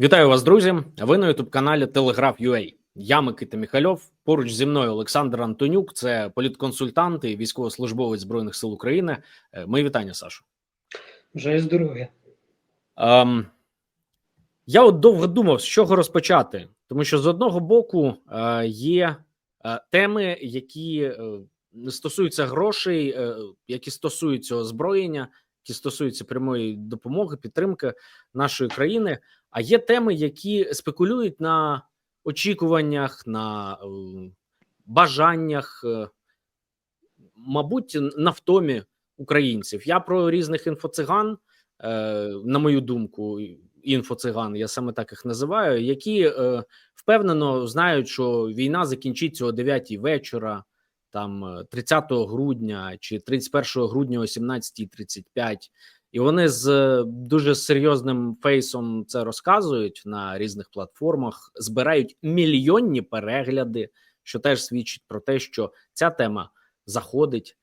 Вітаю вас, друзі! Ви на ютуб каналі Телеграф.ua. Я Микита Міхальов. Поруч зі мною Олександр Антонюк, це політконсультант і військовослужбовець збройних сил України. Е, Мої вітання, Сашу. Вже здоров'я. Ем, я от довго думав, з чого розпочати, тому що з одного боку е, є е, теми, які е, не стосуються грошей, е, які стосуються озброєння, які стосуються прямої допомоги, підтримки нашої країни. А є теми, які спекулюють на очікуваннях, на е, бажаннях, е, мабуть, на втомі українців. Я про різних інфоциган, е, на мою думку, інфоциган, я саме так їх називаю, які впевнено знають, що війна закінчиться о 9 вечора, там е, 30 грудня чи 31 грудня о 17.35. І вони з е, дуже серйозним фейсом це розказують на різних платформах, збирають мільйонні перегляди, що теж свідчить про те, що ця тема заходить,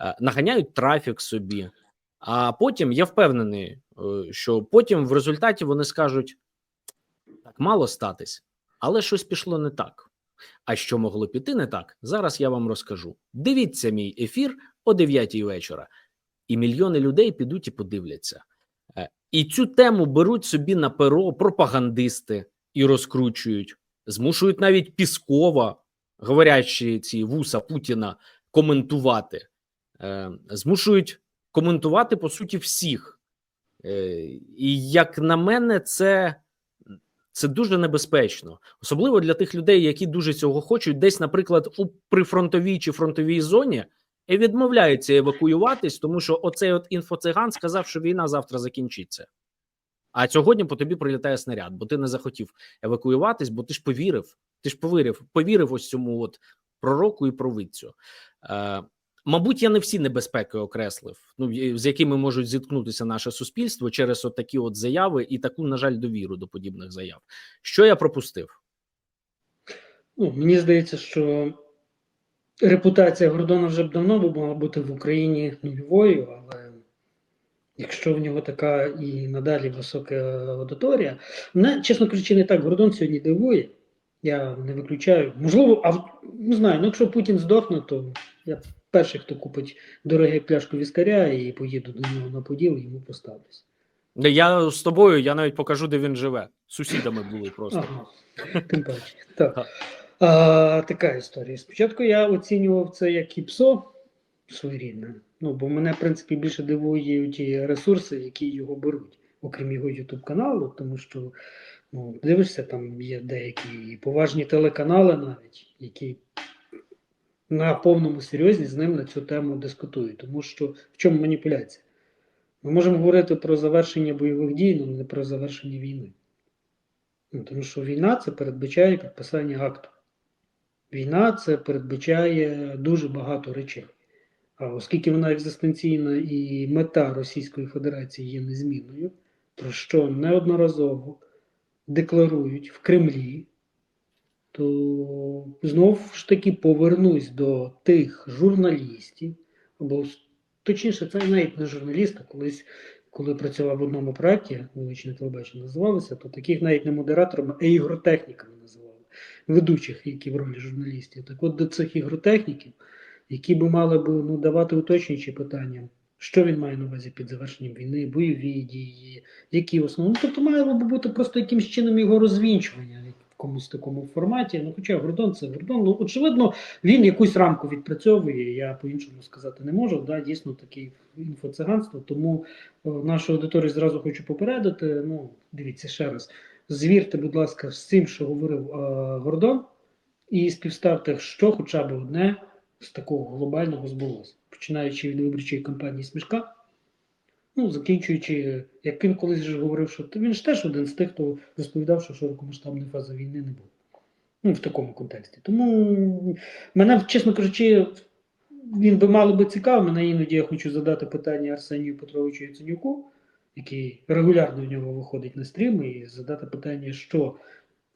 е, наганяють трафік собі. А потім я впевнений, е, що потім в результаті вони скажуть: так мало статись, але щось пішло не так. А що могло піти не так, зараз я вам розкажу. Дивіться мій ефір о 9 вечора і мільйони людей підуть і подивляться. Е, І цю тему беруть собі на перо пропагандисти і розкручують, змушують навіть Піскова, говорячи ці вуса Путіна, коментувати, Е, змушують коментувати по суті всіх. Е, І як на мене, це. Це дуже небезпечно, особливо для тих людей, які дуже цього хочуть, десь, наприклад, у прифронтовій чи фронтовій зоні, і відмовляються евакуюватись, тому що оцей от інфоциган сказав, що війна завтра закінчиться. А сьогодні по тобі прилітає снаряд, бо ти не захотів евакуюватись, бо ти ж повірив. Ти ж повірив, повірив ось цьому от пророку і провидцю. Е, мабуть, я не всі небезпеки окреслив, ну з якими можуть зіткнутися наше суспільство через от такі от заяви і таку, на жаль, довіру до подібних заяв. Що я пропустив? Ну, мені здається, що репутація Гордона вже б давно б мала бути в Україні нульовою, але якщо в нього така і надалі висока аудиторія, мене, чесно кажучи, не так Гордон сьогодні дивує. Я не виключаю. Можливо, а не знаю, ну якщо Путін здохне, то я перший, хто купить дорогий пляшку віскаря і поїду до нього на поділ, йому поставлюсь. Я з тобою, я навіть покажу, де він живе. Сусідами були просто. Ага, тим паче. Так. А, така історія. Спочатку я оцінював це як іпсо своєрідне. Ну, бо мене, в принципі, більше дивують ті ресурси, які його беруть, окрім його YouTube каналу, тому що ну, дивишся, там є деякі поважні телеканали навіть, які на повному серйозні з ним на цю тему дискутують. Тому що в чому маніпуляція? Ми можемо говорити про завершення бойових дій, але не про завершення війни. Ну, тому що війна це передбачає підписання акту. Війна це передбачає дуже багато речей. А оскільки вона екзистенційна і мета Російської Федерації є незмінною, про що неодноразово декларують в Кремлі, то знов ж таки повернусь до тих журналістів, або точніше, це навіть не журналіст, а колись, коли працював в одному проєкті, вуличне телебачення називалося, то таких навіть не модераторами, а ігротехніками називали, ведучих, які в ролі журналістів. Так от до цих ігротехніків, які би мали б ну, давати уточнюючі питання, що він має на увазі під завершенням війни, бойові дії, які основні. Ну, тобто мало би бути просто якимось чином його розвінчування в комусь такому форматі. Ну, хоча Гордон це Гордон. Ну, очевидно, він якусь рамку відпрацьовує, я по-іншому сказати не можу. Да, дійсно таке інфоциганство. Тому о, нашу аудиторію зразу хочу попередити. Ну, дивіться ще раз. Звірте, будь ласка, з цим, що говорив е, Гордон, і співставте, що хоча б одне з такого глобального збулося, починаючи від виборчої кампанії Смішка. Ну, закінчуючи, як він колись же говорив, що він ж теж один з тих, хто розповідав, що широкомасштабної фази війни не було. Ну, в такому контексті. Тому мене, чесно кажучи, він би мало би цікав. Мене іноді я хочу задати питання Арсенію Петровичу Яценюку, який регулярно в нього виходить на стрім, і задати питання, що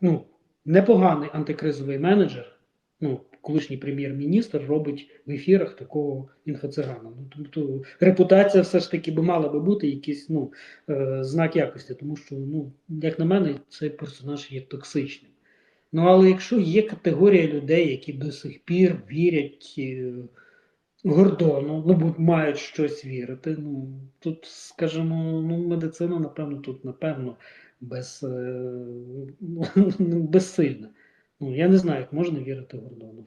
ну, непоганий антикризовий менеджер, ну, колишній прем'єр-міністр робить в ефірах такого інфоцигана. Ну тобто репутація все ж таки би мала би бути якийсь ну, е, знак якості, тому що, ну, як на мене, цей персонаж є токсичним. Ну, але якщо є категорія людей, які до сих пір вірять е, Гордону, ну мають щось вірити. Ну тут, скажімо, ну, медицина, напевно, тут, напевно, без, е, ну, безсильна. Ну, я не знаю, як можна вірити Гордону,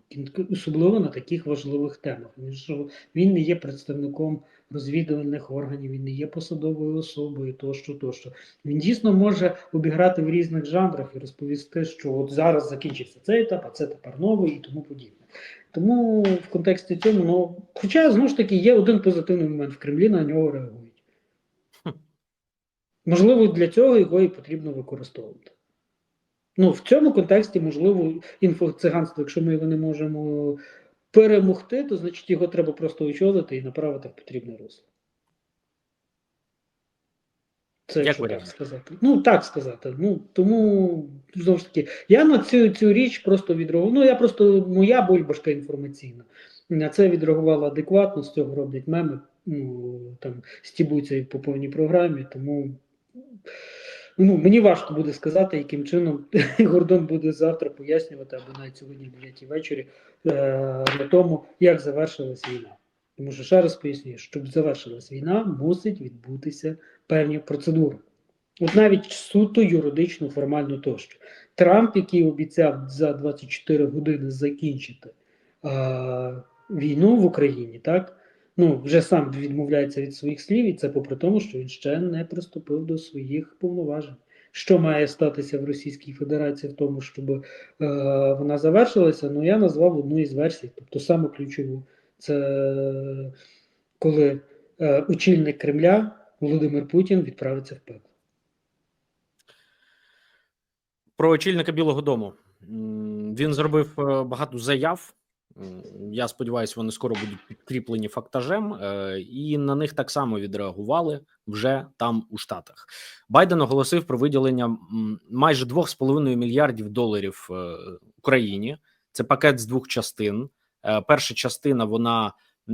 особливо на таких важливих темах. Він, що він не є представником розвідувальних органів, він не є посадовою особою, тощо, тощо. Він дійсно може обіграти в різних жанрах і розповісти, що от зараз закінчився цей етап, а це тепер новий і тому подібне. Тому в контексті цьому, ну, хоча знову ж таки є один позитивний момент в Кремлі, на нього реагують. Можливо, для цього його і потрібно використовувати. Ну, в цьому контексті, можливо, інфоциганство, якщо ми його не можемо перемогти, то значить його треба просто очолити і направити в потрібне русло. Це Як якщо так сказати. Ну, так сказати. Ну, тому, знову ж таки, я на цю, цю річ просто відреагував. Ну, я просто, моя бульбашка інформаційна. На це відреагувала адекватно, з цього роблять меми, ну, там, стібуться і по повній програмі, тому ну, мені важко буде сказати, яким чином Гордон буде завтра пояснювати, або навіть сьогодні о 9 вечорі, е, на тому, як завершилась війна. Тому що ще раз пояснюю, щоб завершилась війна, мусить відбутися певні процедури. От навіть суто юридично, формально тощо. Трамп, який обіцяв за 24 години закінчити е, війну в Україні, так ну вже сам відмовляється від своїх слів, і це попри тому, що він ще не приступив до своїх повноважень. Що має статися в Російській Федерації в тому, щоб е, вона завершилася? Ну я назвав одну із версій, тобто саме ключову. Це коли е, очільник Кремля Володимир Путін відправиться в пекло. Про очільника Білого Дому він зробив е, багато заяв. Я сподіваюся, вони скоро будуть підкріплені фактажем, е, і на них так само відреагували вже там у Штатах. Байден оголосив про виділення майже 2,5 мільярдів доларів е, Україні. Це пакет з двох частин. Е, Перша частина вона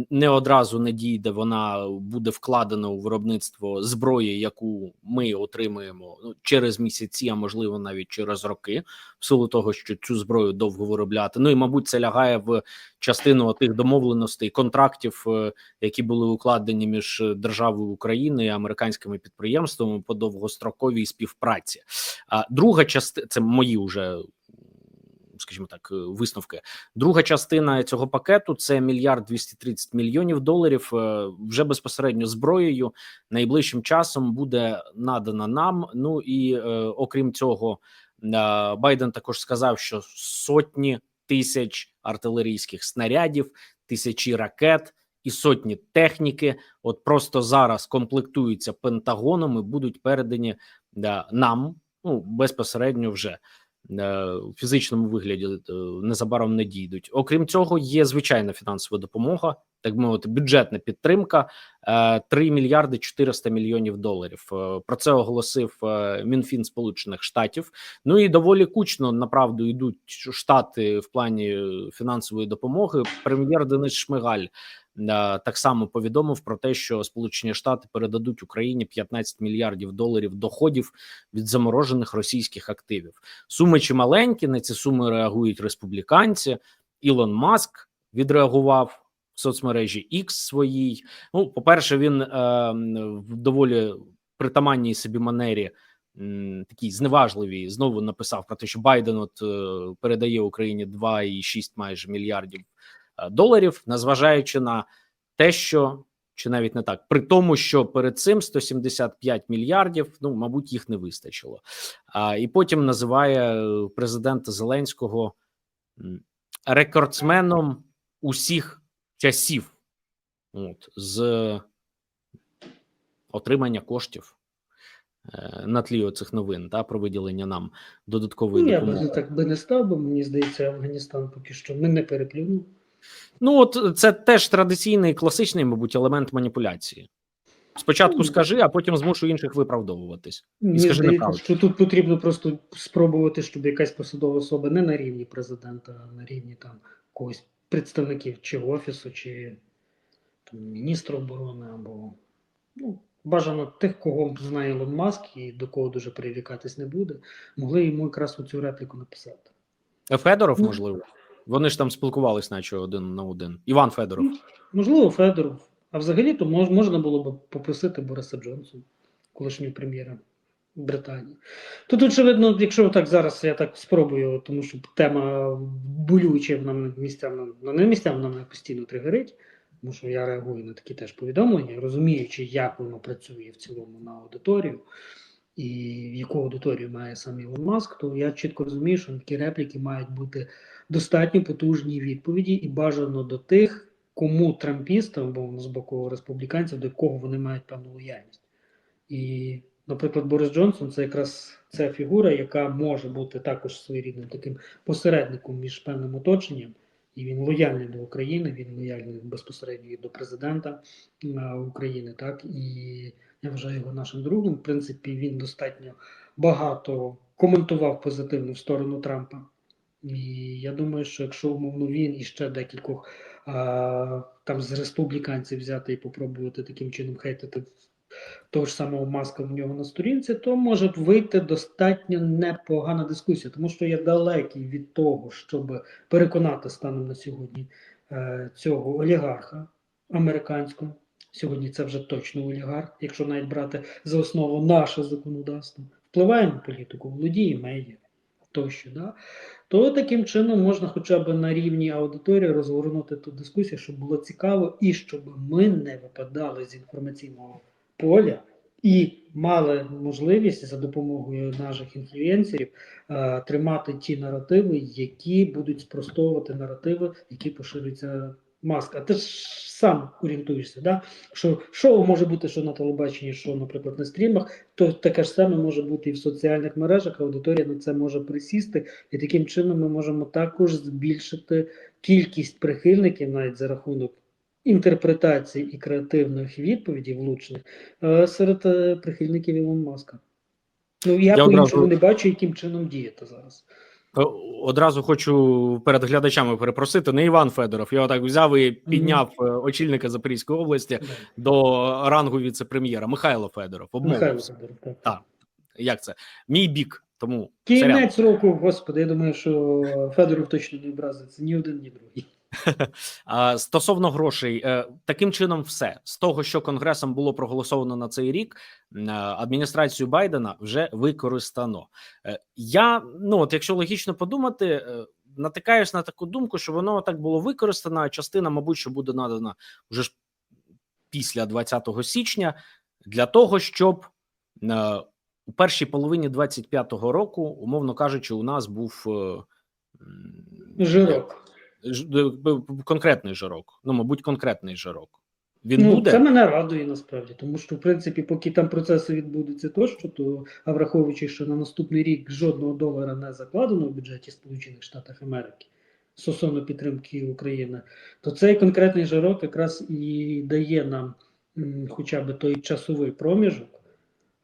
не одразу не дійде, вона буде вкладена у виробництво зброї, яку ми отримуємо ну, через місяці, а можливо навіть через роки, в силу того, що цю зброю довго виробляти. Ну і мабуть, це лягає в частину тих домовленостей, контрактів, е, які були укладені між державою України і американськими підприємствами по довгостроковій співпраці. А друга частина це мої вже скажімо так, е, висновки. Друга частина цього пакету це мільярд 230 мільйонів доларів. е, Вже безпосередньо зброєю найближчим часом буде надана нам. Ну і е, окрім цього, Байден також сказав, що сотні тисяч артилерійських снарядів, тисячі ракет. І сотні техніки, от просто зараз комплектуються Пентагоном і будуть передані да, нам ну безпосередньо вже е, у фізичному вигляді е, незабаром не дійдуть. Окрім цього, є звичайна фінансова допомога, так мовити, бюджетна підтримка е, 3 мільярди 400 мільйонів доларів. Е, Про це оголосив е, Мінфін Сполучених Штатів. Ну і доволі кучно направду йдуть штати в плані е, фінансової допомоги. Прем'єр Денис Шмигаль. Е, Так само повідомив про те, що Сполучені Штати передадуть Україні 15 мільярдів доларів доходів від заморожених російських активів. Суми чималенькі, на ці суми реагують республіканці. Ілон Маск відреагував в соцмережі X своїй. Ну, по-перше, він е, в доволі притаманній собі манері. м, Такій зневажливій знову написав про те, що Байден от е, передає Україні 2,6 майже мільярдів доларів, незважаючи на те, що чи навіть не так, при тому, що перед цим 175 мільярдів, ну мабуть, їх не вистачило. А і потім називає е, президента Зеленського рекордсменом усіх часів, от з отримання коштів е, на тлі оцих новин та про виділення нам додаткової Ну, я допомоги. б так би не став, бо мені здається, Афганістан поки що ми не переплюнув. Ну от це теж традиційний класичний, мабуть, елемент маніпуляції. Спочатку Ну, скажи, а потім змушуй інших виправдовуватись. Мені скажи здається, неправду. що тут потрібно просто спробувати, щоб якась посадова особа не на рівні президента, а на рівні там когось представників чи офісу, чи там, міністра оборони, або ну, бажано тих, кого знає Ілон Маск і до кого дуже прирікатись не буде, могли йому якраз оцю репліку написати. Е, Федоров, Ну. можливо. Вони ж там спілкувались, наче один на один. Іван Федоров. Можливо, Федоров. А взагалі-то мож, можна було б попросити Бориса Джонсона, колишнього прем'єра Британії. Тут, очевидно, якщо так зараз я так спробую, тому що тема болюча нам місцями, ну не місцями вона мене постійно тригерить, тому що я реагую на такі теж повідомлення, розуміючи, як воно працює в цілому на аудиторію. І в яку аудиторію має сам Ілон Маск, то я чітко розумію, що такі репліки мають бути достатньо потужні відповіді і бажано до тих, кому трампістам, бо з боку республіканців, до кого вони мають певну лояльність. І, наприклад, Борис Джонсон це якраз ця фігура, яка може бути також своєрідним таким посередником між певним оточенням. І він лояльний до України, він лояльний безпосередньо і до президента України. Так і я вважаю його нашим другом. В принципі, він достатньо багато коментував позитивно в сторону Трампа. І я думаю, що якщо умовно він і ще декількох а, там з республіканців взяти і попробувати таким чином хейтити того ж самого маска в нього на сторінці, то може вийти достатньо непогана дискусія, тому що я далекий від того, щоб переконати станом на сьогодні е, цього олігарха американського. Сьогодні це вже точно олігарх, якщо навіть брати за основу наше законодавство, впливає на політику, володіє медіа тощо. Да? То таким чином можна хоча б на рівні аудиторії розгорнути ту дискусію, щоб було цікаво, і щоб ми не випадали з інформаційного поля і мали можливість за допомогою наших інфлюенсерів е, тримати ті наративи, які будуть спростовувати наративи, які поширюються маска. Ти ж сам орієнтуєшся, да? що шоу може бути що на телебаченні, що, наприклад, на стрімах, то таке ж саме може бути і в соціальних мережах. Аудиторія на це може присісти, і таким чином ми можемо також збільшити кількість прихильників навіть за рахунок інтерпретацій і креативних відповідей влучних е, серед е, прихильників Ілон Маска. Ну я, Я по-іншому одразу- не бачу, яким чином діяти зараз. Е, Одразу хочу перед глядачами перепросити. Не Іван Федоров. Я отак взяв і підняв е, очільника Запорізької області до рангу віце-прем'єра Михайло Федоров. Михайло Федоров, так. Так. Як це? Мій бік. Тому. Кінець року, господи, я думаю, що Федоров точно не образиться ні один, ні другий. Стосовно грошей, е, таким чином, все з того, що конгресом було проголосовано на цей рік, е, адміністрацію Байдена вже використано. Е, Я ну от, якщо логічно подумати, натикаюсь на таку думку, що воно так було використано. а Частина, мабуть, що буде надана вже ж після 20 січня для того, щоб у першій половині 25-го року, умовно кажучи, у нас був Жирок. Б- конкретний жирок. Ну, мабуть, конкретний жирок. Він ну, буде. Це мене радує насправді, тому що, в принципі, поки там процеси відбудуться тощо, то а враховуючи, що на наступний рік жодного долара не закладено в бюджеті Сполучених Штатів Америки стосовно підтримки України, то цей конкретний жирок якраз і дає нам м, хоча б той часовий проміжок.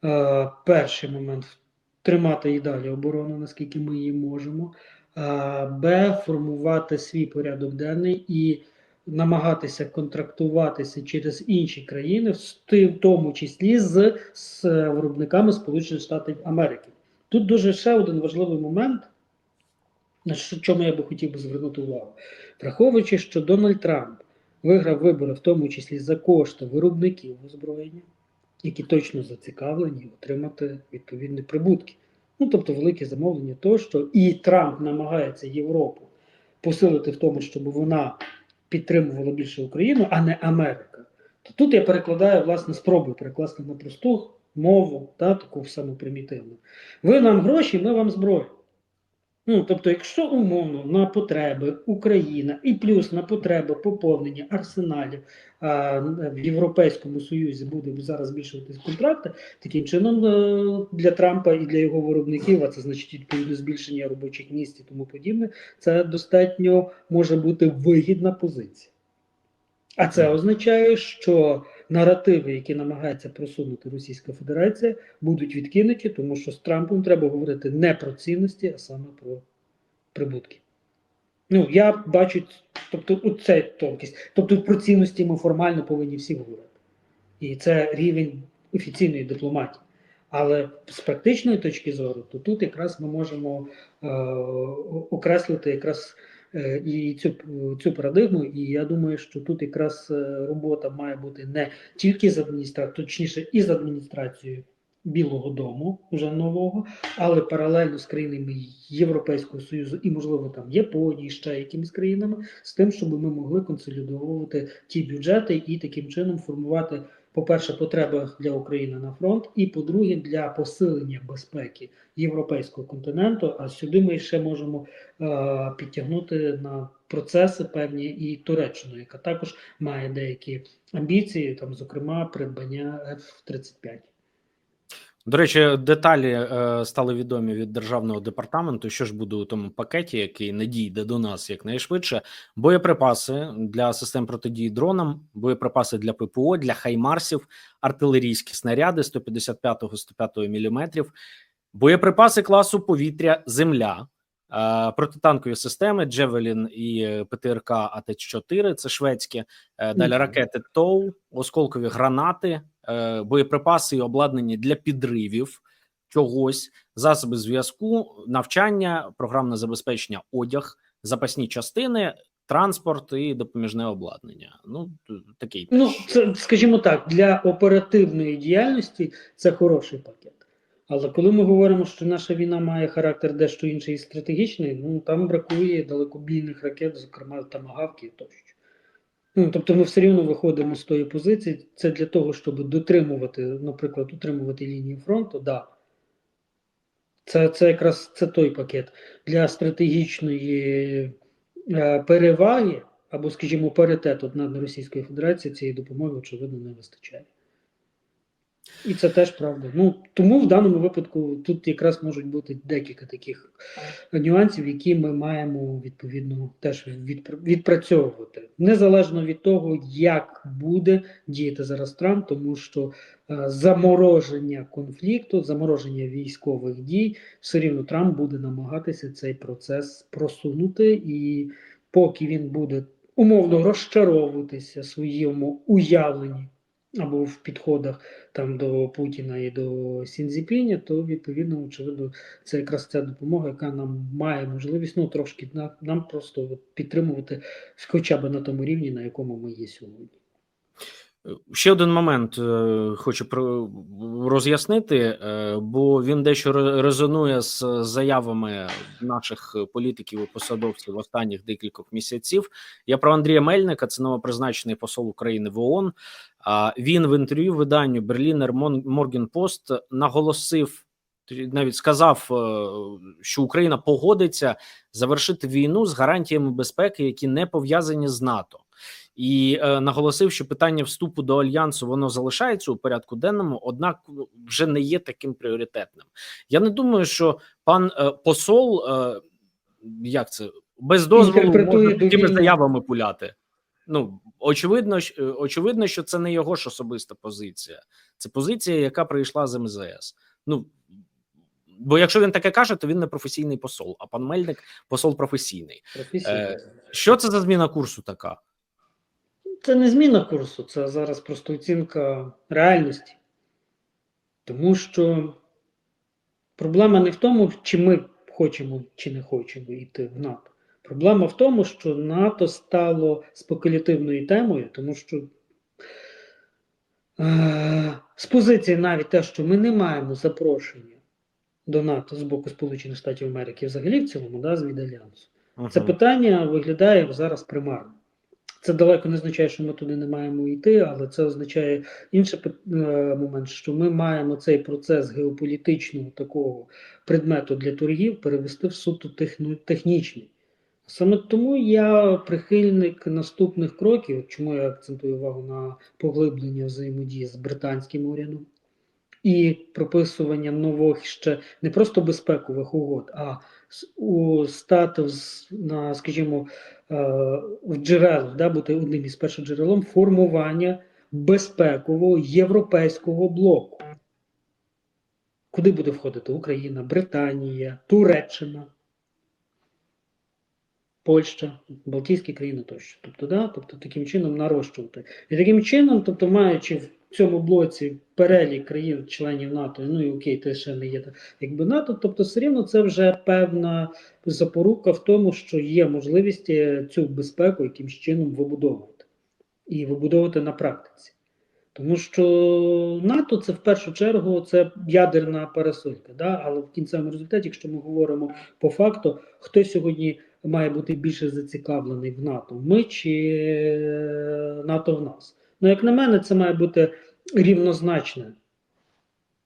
Е, перший момент тримати і далі оборону, наскільки ми її можемо. А, Б. Формувати свій порядок денний і намагатися контрактуватися через інші країни, в тому числі з, з виробниками Сполучених Штатів Америки. Тут дуже ще один важливий момент, на чому я би хотів би звернути увагу, враховуючи, що Дональд Трамп виграв вибори, в тому числі за кошти виробників озброєння, які точно зацікавлені отримати відповідні прибутки. Ну, тобто велике замовлення, то що і Трамп намагається Європу посилити в тому, щоб вона підтримувала більше Україну, а не Америка. То тут я перекладаю, власне, спробую перекласти на просту мову, та, таку саму примітивну. Ви нам гроші, ми вам зброю. Ну, тобто, якщо умовно на потреби Україна і плюс на потреби поповнення арсеналів а, в Європейському Союзі буде зараз збільшуватись контракти, таким чином е, для Трампа і для його виробників, а це значить відповідно збільшення робочих місць і тому подібне, це достатньо може бути вигідна позиція. А це означає, що наративи, які намагається просунути Російська Федерація, будуть відкинуті, тому що з Трампом треба говорити не про цінності, а саме про прибутки. Ну, я бачу, тобто, оце тонкість. Тобто про цінності ми формально повинні всі говорити. І це рівень офіційної дипломатії. Але з практичної точки зору, то тут якраз ми можемо е, окреслити якраз і цю, цю парадигму. І я думаю, що тут якраз е, робота має бути не тільки з адміністрацією, точніше, і з адміністрацією Білого Дому, вже нового, але паралельно з країнами Європейського Союзу і, можливо, там Японії, ще якимись країнами, з тим, щоб ми могли консолідовувати ті бюджети і таким чином формувати, по-перше, потреби для України на фронт, і по-друге, для посилення безпеки європейського континенту. А сюди ми ще можемо е, підтягнути на процеси певні і Туреччину, яка також має деякі амбіції, там, зокрема, придбання F-35. До речі, деталі е, стали відомі від державного департаменту. Що ж буде у тому пакеті, який надійде до нас якнайшвидше. Боєприпаси для систем протидії дронам, боєприпаси для ППО, для хаймарсів, артилерійські снаряди 155-105 мм, боєприпаси класу повітря Земля. Е, Протитанкові системи Джевелін і е, ПТРК АТ-4 це шведські, е, далі ракети ТОУ, осколкові гранати, боєприпаси і обладнання для підривів чогось, засоби зв'язку, навчання, програмне забезпечення, одяг, запасні частини, транспорт і допоміжне обладнання. Ну такий Ну, це, скажімо так, для оперативної діяльності це хороший пакет. Але коли ми говоримо, що наша війна має характер дещо інший і стратегічний, ну там бракує далекобійних ракет, зокрема тамагавки тощо. Ну, тобто ми все рівно виходимо з тої позиції. Це для того, щоб дотримувати, наприклад, утримувати лінію фронту, да. Це, це якраз це той пакет для стратегічної е, переваги або, скажімо, паритету над Російською Федерацією цієї допомоги, очевидно, не вистачає. І це теж правда. Ну тому в даному випадку тут якраз можуть бути декілька таких нюансів, які ми маємо відповідно теж відпрацьовувати незалежно від того, як буде діяти зараз Трамп, тому що е, замороження конфлікту, замороження військових дій, все рівно Трамп буде намагатися цей процес просунути, і поки він буде умовно розчаровуватися своєму уявленні або в підходах там до Путіна і до Сінзіпіня, то відповідно, очевидно, це якраз ця допомога, яка нам має можливість ну трошки на, нам просто підтримувати хоча б на тому рівні, на якому ми є сьогодні. Ще один момент е, хочу роз'яснити, е, бо він дещо резонує з заявами наших політиків і посадовців останніх декількох місяців. Я про Андрія Мельника, це новопризначений посол України в ООН. Він в інтерв'ю виданню Берлінер Морген Пост наголосив. Навіть сказав, е, що Україна погодиться завершити війну з гарантіями безпеки, які не пов'язані з НАТО і е, наголосив, що питання вступу до альянсу воно залишається у порядку денному, однак ну, вже не є таким пріоритетним. Я не думаю, що пан е, посол, е, як це без дозволу може такими заявами пуляти. Ну очевидно, е, очевидно, що це не його ж особиста позиція, це позиція, яка прийшла з МЗС. Ну бо якщо він таке каже, то він не професійний посол. А пан Мельник посол професійний. Професійно. Е, Що це за зміна курсу така? Це не зміна курсу, це зараз просто оцінка реальності. Тому що проблема не в тому, чи ми хочемо чи не хочемо йти в НАТО. Проблема в тому, що НАТО стало спекулятивною темою, тому що е, з позиції навіть те, що ми не маємо запрошення до НАТО з боку Сполучених Штатів Америки, взагалі в цілому, да, з від альянсу. Це питання виглядає зараз примарно. Це далеко не означає, що ми туди не маємо йти, але це означає інший е, момент, що ми маємо цей процес геополітичного такого предмету для торгів перевести в суто технічний. Саме тому я прихильник наступних кроків, чому я акцентую увагу на поглиблення взаємодії з британським урядом і прописування нових ще не просто безпекових угод, а у статус на, скажімо, е, в джерелах, да, бути одним із перших джерелом формування безпекового європейського блоку. Куди буде входити Україна, Британія, Туреччина, Польща, Балтійські країни тощо. Тобто, да, тобто таким чином нарощувати. І таким чином, тобто, маючи в цьому блоці перелік країн-членів НАТО, ну і окей, це ще не є якби НАТО, тобто все рівно це вже певна запорука в тому, що є можливість цю безпеку якимсь чином вибудовувати і вибудовувати на практиці. Тому що НАТО це в першу чергу це ядерна пересилька. Да? Але в кінцевому результаті, якщо ми говоримо по факту, хто сьогодні має бути більше зацікавлений в НАТО? Ми чи е, НАТО в нас? Ну, як на мене, це має бути рівнозначне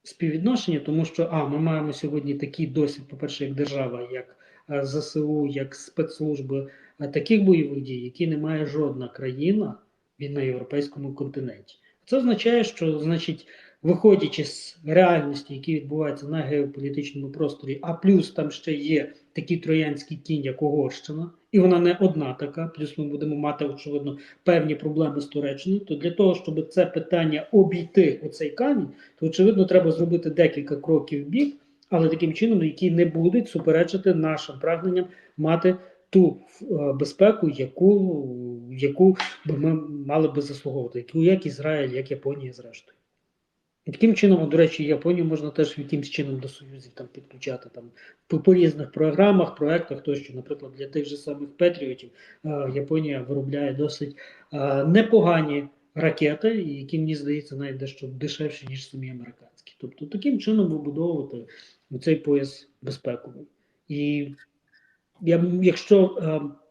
співвідношення, тому що а, ми маємо сьогодні такий досвід, по-перше, як держава, як е, ЗСУ, як спецслужби е, таких бойових дій, які не має жодна країна на європейському континенті. Це означає, що, значить, виходячи з реальності, які відбуваються на геополітичному просторі, а плюс там ще є такий троянський кінь, як Угорщина, і вона не одна така. Плюс ми будемо мати, очевидно, певні проблеми з Туреччиною. То для того, щоб це питання обійти оцей камінь, то очевидно треба зробити декілька кроків в бік, але таким чином, які не будуть суперечити нашим прагненням мати ту е, безпеку, яку, яку би ми мали би заслуговувати, яку як Ізраїль, як Японія, зрештою. І таким чином, до речі, Японію можна теж якимсь чином до союзів там підключати там по, по різних програмах, проектах, тощо, наприклад, для тих же самих Петріотів Японія виробляє досить непогані ракети, які мені здається навіть дещо дешевші, ніж самі американські. Тобто таким чином вибудовувати цей пояс безпековий. І я, якщо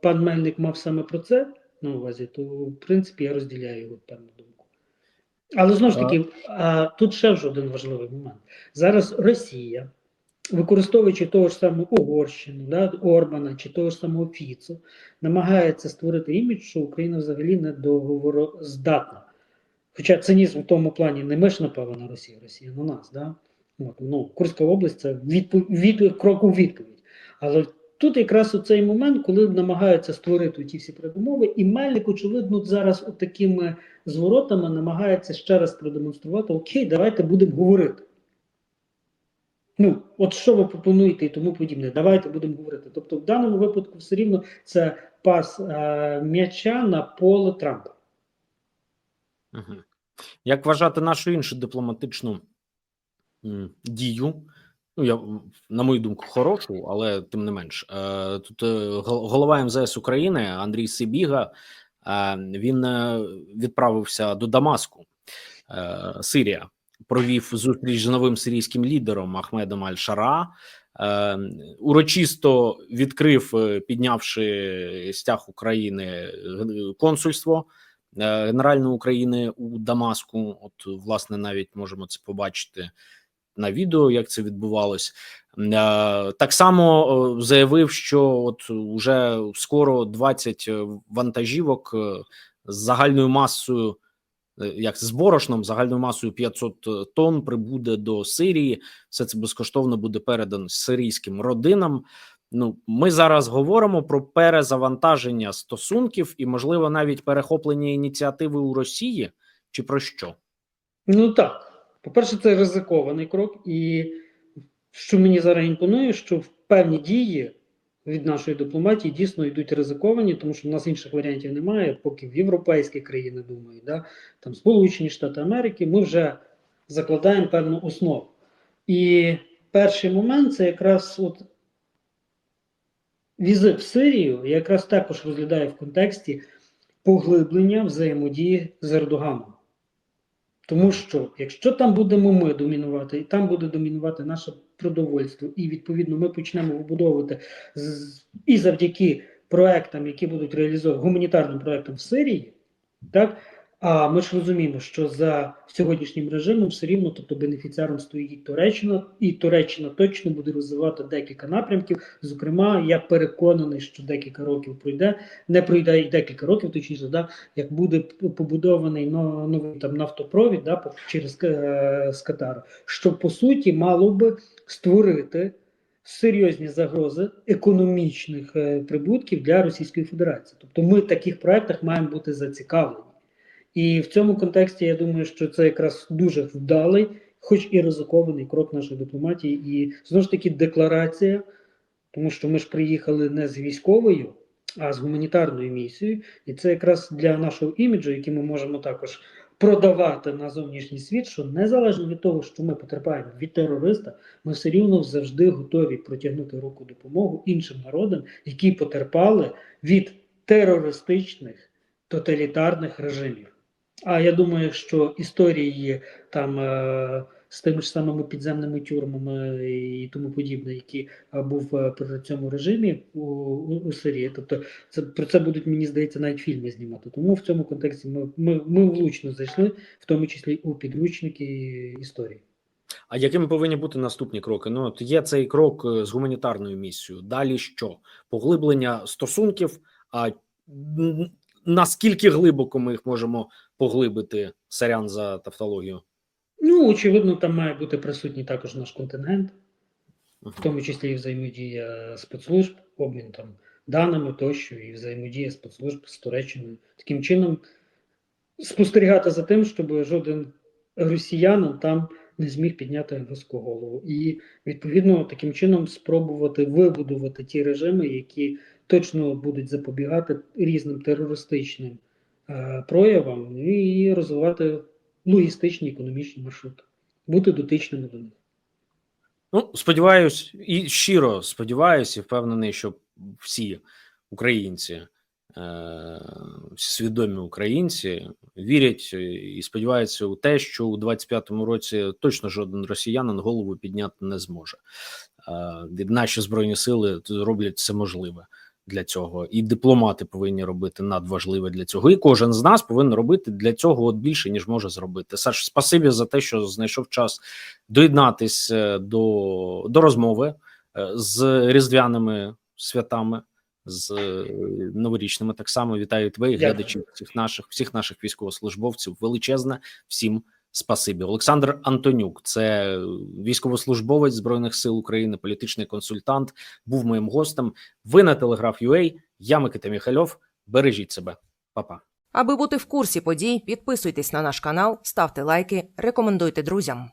пан Мельник мав саме про це на увазі, то в принципі я розділяю його певну думку. Але знову ж таки, а, тут ще ж один важливий момент. Зараз Росія, використовуючи того ж самого Угорщину, да, Орбана чи того ж самого Фіцу, намагається створити імідж, що Україна взагалі не договороздатна. Хоча цинізм в тому плані не ми ж напали на Росію, Росія на нас. Да? От, ну, Курська область це відпов... від... крок у відповідь. Але тут якраз у цей момент, коли намагаються створити ті всі передумови, і Мельник, очевидно, зараз такими зворотами намагається ще раз продемонструвати: Окей, давайте будемо говорити. Ну, от що ви пропонуєте і тому подібне, давайте будемо говорити. Тобто, в даному випадку все рівно це пас е, м'яча на поле Трампа. Угу. Як вважати нашу іншу дипломатичну м, дію? Ну, я, на мою думку, хорошу, але тим не менш. Е, тут е, голова МЗС України Андрій Сибіга е, він відправився до Дамаску, Сирія, провів зустріч з новим сирійським лідером Ахмедом Аль-Шара. Урочисто відкрив, піднявши стяг України консульство Генеральної України у Дамаску. От, власне, навіть можемо це побачити на відео, як це відбувалось. Е, Так само е, заявив, що от уже скоро 20 вантажівок е, з загальною масою, як з борошном, загальною масою 500 тонн прибуде до Сирії. Все це безкоштовно буде передано сирійським родинам. Ну, ми зараз говоримо про перезавантаження стосунків і, можливо, навіть перехоплення ініціативи у Росії, чи про що? Ну так. По-перше, це ризикований крок, і що мені зараз імпонує, що в певні дії від нашої дипломатії дійсно йдуть ризиковані, тому що в нас інших варіантів немає, поки в європейські країни думають, да? там Сполучені Штати Америки, ми вже закладаємо певну основу. І перший момент це якраз от візит в Сирію, якраз також розглядаю в контексті поглиблення взаємодії з Ердоганом. Тому що якщо там будемо ми домінувати, і там буде домінувати наше продовольство, і відповідно ми почнемо вибудовувати і завдяки проектам, які будуть реалізовані гуманітарним проектам в Сирії, так а ми ж розуміємо, що за сьогоднішнім режимом все рівно, тобто бенефіціаром стоїть Туреччина, і Туреччина точно буде розвивати декілька напрямків. Зокрема, я переконаний, що декілька років пройде, не пройде і декілька років, точніше, да, як буде побудований новий там нафтопровід да, через е, з Катару, що по суті мало би створити серйозні загрози економічних е, прибутків для Російської Федерації. Тобто ми в таких проектах маємо бути зацікавлені. І в цьому контексті я думаю, що це якраз дуже вдалий, хоч і ризикований крок нашої дипломатії. І знову ж таки декларація, тому що ми ж приїхали не з військовою, а з гуманітарною місією. І це якраз для нашого іміджу, який ми можемо також продавати на зовнішній світ, що незалежно від того, що ми потерпаємо від терориста, ми все рівно завжди готові протягнути руку допомогу іншим народам, які потерпали від терористичних тоталітарних режимів. А я думаю, що історії там е, з тими ж самими підземними тюрмами і тому подібне, які е, був е, при цьому режимі у, у, у Сирії. Тобто, це про це будуть, мені здається, навіть фільми знімати. Тому в цьому контексті ми, ми, ми влучно зайшли, в тому числі у підручники історії. А якими повинні бути наступні кроки? Ну от є цей крок з гуманітарною місією. Далі що? Поглиблення стосунків. А наскільки глибоко ми їх можемо поглибити? Сорян за тавтологію. Ну, очевидно, там має бути присутній також наш контингент, Мгм. в тому числі і взаємодія спецслужб, обмін там даними тощо, і взаємодія спецслужб з Туреччиною. Таким чином спостерігати за тим, щоб жоден росіянин там не зміг підняти високу голову. І відповідно таким чином спробувати вибудувати ті режими, які точно будуть запобігати різним терористичним е, проявам і розвивати логістичні економічні маршрути, бути дотичними до них. Ну, сподіваюсь, і щиро сподіваюся, і впевнений, що всі українці, е- свідомі українці, вірять і сподіваються у те, що у 25-му році точно жоден росіянин голову підняти не зможе. Е- наші збройні сили роблять все можливе для цього, і дипломати повинні робити надважливе для цього. І кожен з нас повинен робити для цього от більше ніж може зробити. Саш, спасибі за те, що знайшов час доєднатись е, до, до розмови е, з різдвяними святами, з е, новорічними. Так само вітаю тебе і глядачів всіх наших, всіх наших військовослужбовців. Величезне всім спасибі. Олександр Антонюк, це військовослужбовець збройних сил України, політичний консультант, був моїм гостем. Ви на телеграф UA, Я Микита Міхальов. Бережіть себе, Па-па. Аби бути в курсі подій, підписуйтесь на наш канал, ставте лайки, рекомендуйте друзям.